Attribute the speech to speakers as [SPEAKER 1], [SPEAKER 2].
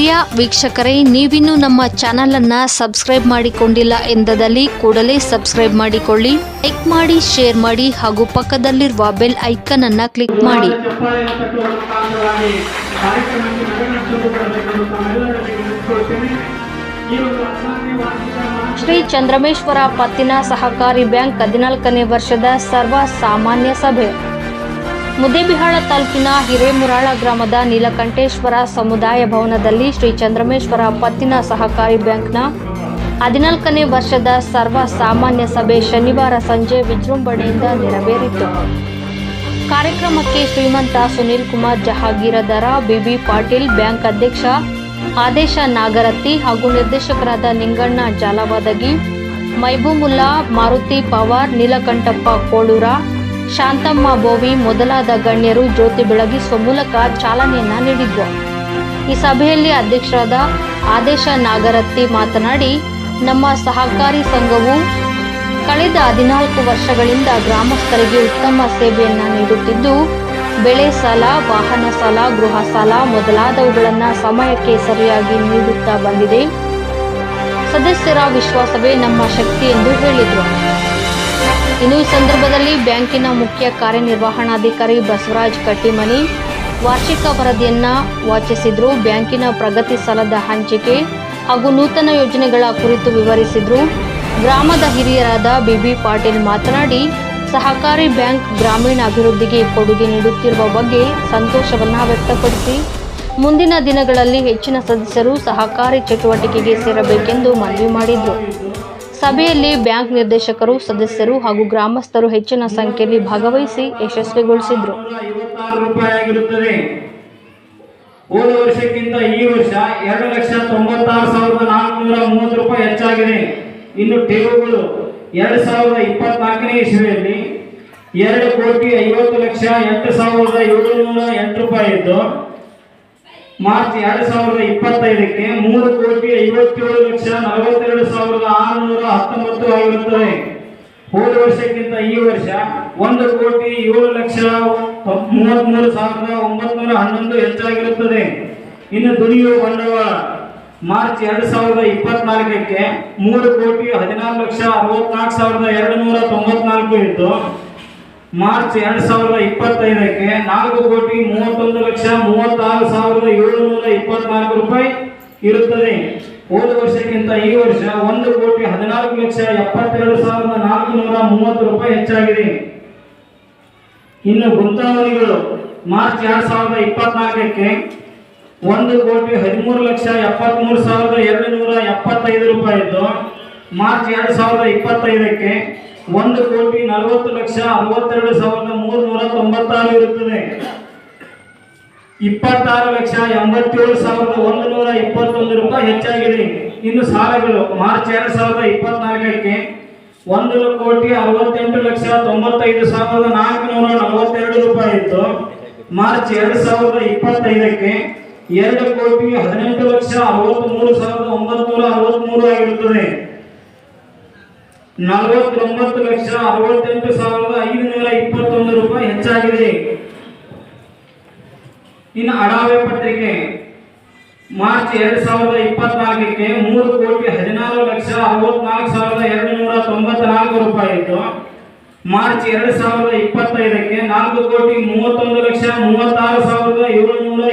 [SPEAKER 1] ಪ್ರಿಯ ವೀಕ್ಷಕರೇ, ನೀವಿನ್ನೂ ನಮ್ಮ ಚಾನೆಲ್ ಅನ್ನ ಸಬ್ಸ್ಕ್ರೈಬ್ ಮಾಡಿಕೊಂಡಿಲ್ಲ ಎಂದದಲ್ಲಿ ಕೂಡಲೇ ಸಬ್ಸ್ಕ್ರೈಬ್ ಮಾಡಿಕೊಳ್ಳಿ, ಲೈಕ್ ಮಾಡಿ, ಶೇರ್ ಮಾಡಿ ಹಾಗೂ ಪಕ್ಕದಲ್ಲಿರುವ ಬೆಲ್ ಐಕನ್ ಅನ್ನ ಕ್ಲಿಕ್ ಮಾಡಿ.
[SPEAKER 2] ಶ್ರೀ
[SPEAKER 1] ಚಂದ್ರಮೇಶ್ವರ ಪತ್ತಿನ ಸಹಕಾರಿ ಬ್ಯಾಂಕ್ ಹದಿನಾಲ್ಕನೇ ವರ್ಷದ ಸರ್ವ ಸಾಮಾನ್ಯ ಸಭೆ. ಮುದ್ದೇಬಿಹಾಳ ತಾಲೂಕಿನ ಹಿರೇಮುರಾಳ ಗ್ರಾಮದ ನೀಲಕಂಠೇಶ್ವರ ಸಮುದಾಯ ಭವನದಲ್ಲಿ ಶ್ರೀ ಚಂದ್ರಮೇಶ್ವರ ಪತ್ತಿನ ಸಹಕಾರಿ ಬ್ಯಾಂಕ್ನ ಹದಿನಾಲ್ಕನೇ ವರ್ಷದ ಸರ್ವ ಸಾಮಾನ್ಯ ಸಭೆ ಶನಿವಾರ ಸಂಜೆ ವಿಜೃಂಭಣೆಯಿಂದ ನೆರವೇರಿತು. ಕಾರ್ಯಕ್ರಮಕ್ಕೆ Shrimant Sunil Kumar Jahagirdar B B Patil, bank ಅಧ್ಯಕ್ಷ ಆದೇಶ ನಾಗರತ್ತಿ ಹಾಗೂ ನಿರ್ದೇಶಕರಾದ ನಿಂಗಣ್ಣ ಜಾಲವಾದಗಿ, ಮೈಬೂಮುಲ್ಲಾ, ಮಾರುತಿ ಪವಾರ್, ನೀಲಕಂಠಪ್ಪ ಕೋಳೂರ ಶಾಂತಮ್ಮ ಬೋವಿ ಮೊದಲಾದ ಗಣ್ಯರು ಜ್ಯೋತಿ ಬೆಳಗಿಸುವ ಮೂಲಕ ಚಾಲನೆಯನ್ನ ನೀಡಿದ್ರು. ಈ ಸಭೆಯಲ್ಲಿ ಅಧ್ಯಕ್ಷರಾದ ಆದೇಶ ನಾಗರತ್ತಿ ಮಾತನಾಡಿ, ನಮ್ಮ ಸಹಕಾರಿ ಸಂಘವು ಕಳೆದ ಹದಿನಾಲ್ಕು ವರ್ಷಗಳಿಂದ ಗ್ರಾಮಸ್ಥರಿಗೆ ಉತ್ತಮ ಸೇವೆಯನ್ನ ನೀಡುತ್ತಿದ್ದು, ಬೆಳೆ ಸಾಲ, ವಾಹನ ಸಾಲ, ಗೃಹ ಸಾಲ ಮೊದಲಾದವುಗಳನ್ನು ಸಮಯಕ್ಕೆ ಸರಿಯಾಗಿ ನೀಡುತ್ತಾ ಬಂದಿದೆ. ಸದಸ್ಯರ ವಿಶ್ವಾಸವೇ ನಮ್ಮ ಶಕ್ತಿ ಎಂದು ಹೇಳಿದರು. ಇನ್ನು ಈ ಸಂದರ್ಭದಲ್ಲಿ ಬ್ಯಾಂಕಿನ ಮುಖ್ಯ ಕಾರ್ಯನಿರ್ವಹಣಾಧಿಕಾರಿ ಬಸವರಾಜ್ ಕಟ್ಟಿಮನಿ ವಾರ್ಷಿಕ ವರದಿಯನ್ನು ವಾಚಿಸಿದ್ರು. ಬ್ಯಾಂಕಿನ ಪ್ರಗತಿ ಸಾಲದ ಹಂಚಿಕೆ ಹಾಗೂ ನೂತನ ಯೋಜನೆಗಳ ಕುರಿತು ವಿವರಿಸಿದ್ರು. ಗ್ರಾಮದ ಹಿರಿಯರಾದ ಬಿಬಿ ಪಾಟೀಲ್ ಮಾತನಾಡಿ, ಸಹಕಾರಿ ಬ್ಯಾಂಕ್ ಗ್ರಾಮೀಣ ಅಭಿವೃದ್ಧಿಗೆ ಕೊಡುಗೆ ನೀಡುತ್ತಿರುವ ಬಗ್ಗೆ ಸಂತೋಷವನ್ನು ವ್ಯಕ್ತಪಡಿಸಿ, ಮುಂದಿನ ದಿನಗಳಲ್ಲಿ ಹೆಚ್ಚಿನ ಸದಸ್ಯರು ಸಹಕಾರಿ ಚಟುವಟಿಕೆಗೆ ಸೇರಬೇಕೆಂದು ಮನವಿ ಮಾಡಿದ್ರು. ಸಭೆಯಲ್ಲಿ ಬ್ಯಾಂಕ್ ನಿರ್ದೇಶಕರು, ಸದಸ್ಯರು ಹಾಗೂ ಗ್ರಾಮಸ್ಥರು ಹೆಚ್ಚಿನ ಸಂಖ್ಯೆಯಲ್ಲಿ ಭಾಗವಹಿಸಿ ಯಶಸ್ವಿಗೊಳಿಸಿದ್ರು.
[SPEAKER 2] ಹೋದ ವರ್ಷಕ್ಕಿಂತ ಈ ವರ್ಷ ಎರಡು ಲಕ್ಷ ತೊಂಬತ್ತಾರು ಸಾವಿರದ ನಾಲ್ಕುನೂರ ಮೂವತ್ತು ರೂಪಾಯಿ ಹೆಚ್ಚಾಗಿದೆ. ಇನ್ನು ಠೇವುಗಳು ಎರಡು ಸಾವಿರದ ಇಪ್ಪತ್ನಾಲ್ಕನೇ ಇಸ್ವಿಯಲ್ಲಿ ಎರಡು ಕೋಟಿ ಐವತ್ತು ಲಕ್ಷ ಎಂಟು ಸಾವಿರದ ಏಳುನೂರ ಎಂಟು ರೂಪಾಯಿ ಇದ್ದು ಮಾರ್ಚ್ ಎರಡು ಸಾವಿರದ ಇಪ್ಪತ್ತೈದಕ್ಕೆ ಮೂರು ಕೋಟಿ ಐವತ್ತೇಳು ಲಕ್ಷ ನಲವತ್ತೆರಡು ಸಾವಿರದ ಆರುನೂರ ಹತ್ತೊಂಬತ್ತು ಆಗಿರುತ್ತದೆ. ಹೋದ ವರ್ಷಕ್ಕಿಂತ ಈ ವರ್ಷ ಒಂದು ಕೋಟಿ ಏಳು ಲಕ್ಷ ಮೂವತ್ಮೂರು ಸಾವಿರದ ಒಂಬತ್ನೂರ ಹನ್ನೊಂದು ಹೆಚ್ಚಾಗಿರುತ್ತದೆ. ಇನ್ನು ದುಡಿಯುವ ಬಂಡವಾಳ ಮಾರ್ಚ್ ಎರಡು ಸಾವಿರದ ಇಪ್ಪತ್ನಾಲ್ಕಕ್ಕೆ ಮೂರು ಕೋಟಿ ಹದಿನಾರು ಲಕ್ಷ ಅರವತ್ನಾಲ್ಕು ಸಾವಿರದ ಎರಡು ನೂರ ತೊಂಬತ್ನಾಲ್ಕು ಇದ್ದು ಮಾರ್ಚ್ ಎರಡು ಸಾವಿರದ ಇಪ್ಪತ್ತೈದಕ್ಕೆ ನಾಲ್ಕು ಕೋಟಿ ಮೂವತ್ತೊಂದು ಲಕ್ಷ ಮೂವತ್ತಾರು ಸಾವಿರದ ಏಳುನೂರ ಇಪ್ಪತ್ನಾಲ್ಕು ರೂಪಾಯಿ ಇರುತ್ತದೆ. ಹೋದ ವರ್ಷಕ್ಕಿಂತ ಈ ವರ್ಷ ಒಂದು ಕೋಟಿ ಹದಿನಾಲ್ಕು ಲಕ್ಷ ಎಪ್ಪತ್ತೆರಡು ಸಾವಿರದ ನಾಲ್ಕುನೂರ ಮೂವತ್ತು ರೂಪಾಯಿ ಹೆಚ್ಚಾಗಿದೆ. ಇನ್ನು ಗುಂತಾವಣಿಗಳು ಮಾರ್ಚ್ ಎರಡ್ ಸಾವಿರದ ಇಪ್ಪತ್ನಾಲ್ಕಕ್ಕೆ ಒಂದು ಕೋಟಿ ಹದಿಮೂರು ಲಕ್ಷ ಎಪ್ಪತ್ಮೂರು ಸಾವಿರದ ಎರಡು ನೂರ ಎಪ್ಪತ್ತೈದು ರೂಪಾಯಿ ಇದ್ದು, ಮಾರ್ಚ್ ಎರಡು ಸಾವಿರದ ಇಪ್ಪತ್ತೈದಕ್ಕೆ ಒಂದು ಕೋಟಿ ನಲವತ್ತು ಲಕ್ಷ ಅರವತ್ತೆರಡು ಸಾವಿರದ ಮೂರು ನೂರ ತೊಂಬತ್ತಾರು ಇರುತ್ತದೆ. ಇಪ್ಪತ್ತಾರು ಲಕ್ಷ ಎಂಬತ್ತೇಳು ಸಾವಿರದ ಒಂದು ನೂರ ಇಪ್ಪತ್ತೊಂದು ರೂಪಾಯಿ ಹೆಚ್ಚಾಗಿದೆ. ಇನ್ನು ಸಾಲಗಳು ಮಾರ್ಚ್ ಎರಡು ಸಾವಿರದ ಇಪ್ಪತ್ನಾಲ್ಕಕ್ಕೆ ಒಂದು ಕೋಟಿ ಅರವತ್ತೆಂಟು ಲಕ್ಷ ತೊಂಬತ್ತೈದು ಸಾವಿರದ ನಾಲ್ಕುನೂರ ನಲವತ್ತೆರಡು ರೂಪಾಯಿ ಇತ್ತು. ಮಾರ್ಚ್ ಎರಡು ಸಾವಿರದ ಇಪ್ಪತ್ತೈದಕ್ಕೆ ಎರಡು ಕೋಟಿ ಹದಿನೆಂಟು ಲಕ್ಷ ಅರವತ್ತ್ಮೂರು ಸಾವಿರದ ಒಂಬತ್ನೂರ ಅರವತ್ತ್ಮೂರು ಆಗಿರುತ್ತದೆ. ನಲವತ್ತೊಂಬತ್ತು ಲಕ್ಷ ಅರವತ್ತೆಂಟು ಸಾವಿರದ ಐದುನೂರ ಇಪ್ಪತ್ತೊಂದು ರೂಪಾಯಿ ಹೆಚ್ಚಾಗಿದೆ. ಇನ್ನು ಅಡಾವೆ ಪತ್ರಿಕೆ, ಮಾರ್ಚ್ ಎರಡ್ ಸಾವಿರದ ಇಪ್ಪತ್ನಾಲ್ಕಕ್ಕೆ ಮೂರು ಕೋಟಿ ಹದಿನಾರು ಲಕ್ಷ ಅರವತ್ನಾಲ್ಕು ಸಾವಿರದ ಎರಡು ನೂರ ತೊಂಬತ್ನಾಲ್ಕು ರೂಪಾಯಿ ಇತ್ತು. ಮಾರ್ಚ್ ಎರಡ್ ಸಾವಿರದ ಇಪ್ಪತ್ತೈದಕ್ಕೆ ನಾಲ್ಕು ಕೋಟಿ ಮೂವತ್ತೊಂದು ಲಕ್ಷ ಮೂವತ್ತಾರು ಸಾವಿರದ ಏಳುನೂರ